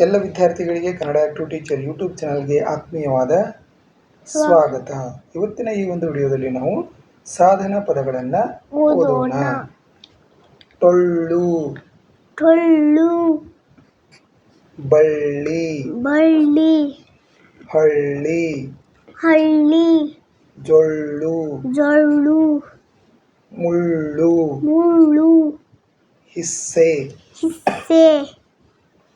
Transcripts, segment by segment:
ಎಲ್ಲ ವಿದ್ಯಾರ್ಥಿಗಳಿಗೆ Kannada to teacher YouTube ಚಾನಲ್ಗೆ ಆತ್ಮೀಯವಾದ ಸ್ವಾಗತ. ಇವತ್ತಿನ ಈ ಒಂದು ವಿಡಿಯೋದಲ್ಲಿ ನಾವು ಸಾಧನ ಪದಗಳನ್ನು ಓದೋಣ. ಟೊಳ್ಳು. ಟೊಳ್ಳು. ಬಳ್ಳಿ. ಬಳ್ಳಿ. ಹಳ್ಳಿ. ಹಳ್ಳಿ. ಜೊಳ್ಳು. ಜೊಳ್ಳು. ಮುಳ್ಳು. ಮುಳ್ಳು. ಹಿಸ್ಸೆ. ಹಿಸ್ಸೆ.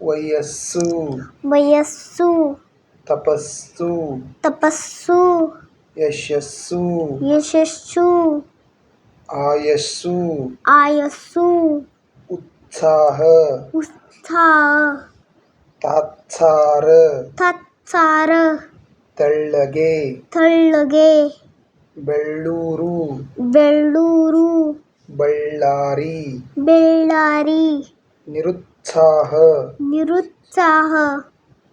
ವಯಸ್ಸು ವಯಸ್ಸು ತಪಸ್ಸು ತಪಸ್ಸು ಯಶಸ್ಸು ಯಶಸ್ಸು ಆಯಸ್ಸು ಆಯಸ್ಸು ಉತ್ಸಾಹ ಉತ್ಸಾಹ ತಾತ್ಸಾರ ತತ್ಸಾರ ತೆಳ್ಳಗೆ ತಳ್ಳಗೆ ಬೆಳ್ಳೂರು ಬೆಳ್ಳೂರು ಬಳ್ಳಾರಿ ಬೆಳ್ಳಾರಿ ನಿರುತ್ಸಾಹ ನಿರುತ್ಸಾಹ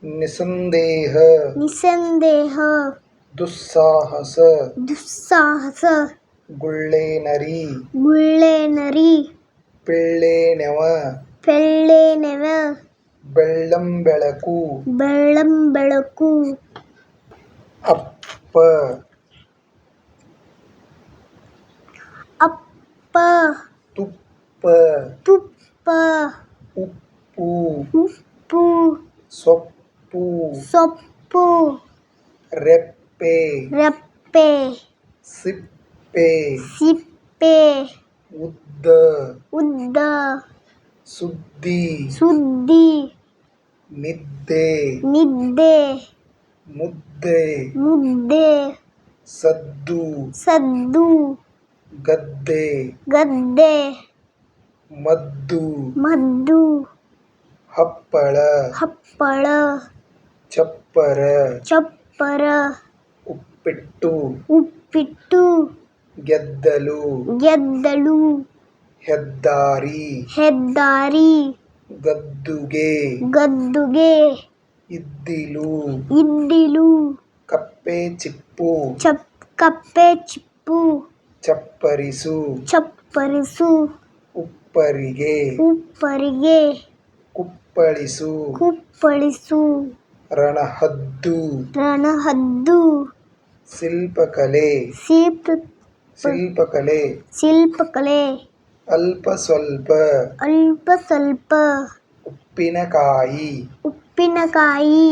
ನಿಸ್ಸಂದೇಹ ನಿಸ್ಸಂದೇಹ ದುಸ್ಸಾಹಸ ದುಸ್ಸಾಹಸ ಗುಳ್ಳೇನರಿ ಗುಳ್ಳೆನರಿ ಪಿಳ್ಳೇನೆವ ಪೆಳ್ಳೆನೆವ ಬೆಳ್ಳಂಬೆಳಕು ಬೆಳ್ಳಂಬೆಳಕು ಅಪ್ಪ ಅಪ್ಪ ತುಪ್ಪ ತುಪ್ಪ ಉಪ್ಪು ಉಪ್ಪು ಸೊಪ್ಪು ಸೊಪ್ಪು ರೆಪ್ಪೆ ರಪ್ಪೆ ಸಿಪ್ಪೆ ಸಿಪ್ಪೆ ಉದ್ದ ಉದ್ದ ಸುದ್ದಿ ಸುದ್ದಿ ನಿದ್ದೆ ನಿದ್ದೆ ಮುದ್ದೆ ಮುದ್ದೆ ಸದ್ದು ಸದ್ದು ಗದ್ದೆ ಗದ್ದೆ ಮದ್ದು. ಮದ್ದು. ಹಪ್ಪಳ. ಹಪ್ಪಳ. ಚಪ್ಪರ. ಚಪ್ಪರ. ಉಪ್ಪಿಟ್ಟು. ಉಪ್ಪಿಟ್ಟು. ಗೆದ್ದಲು. ಗೆದ್ದಲು. ಹೆದ್ದಾರಿ. ಹೆದ್ದಾರಿ. ಗದ್ದುಗೆ. ಗದ್ದುಗೆ. ಇದ್ದಿಲು. ಇದ್ದಿಲು. ಕಪ್ಪೆ ಚಿಪ್ಪು. ಚಪ್ ಕಪ್ಪೆ ಚಿಪ್ಪು. ಚಪ್ಪರಿಸು. ಚಪ್ಪರಿಸು. ಉಪ್ಪರಿಗೆ ಉಪ್ಪರಿಗೆ ಕುಪ್ಪಳಿಸು. ಕುಪ್ಪಳಿಸು. ರಣಹದ್ದು. ರಣಹದ್ದು. ಶಿಲ್ಪಕಲೆ. ಶಿಲ್ಪ ಶಿಲ್ಪಕಲೆ. ಶಿಲ್ಪಕಲೆ. ಅಲ್ಪ ಸ್ವಲ್ಪ ಅಲ್ಪ ಸ್ವಲ್ಪ ಉಪ್ಪಿನಕಾಯಿ. ಉಪ್ಪಿನಕಾಯಿ.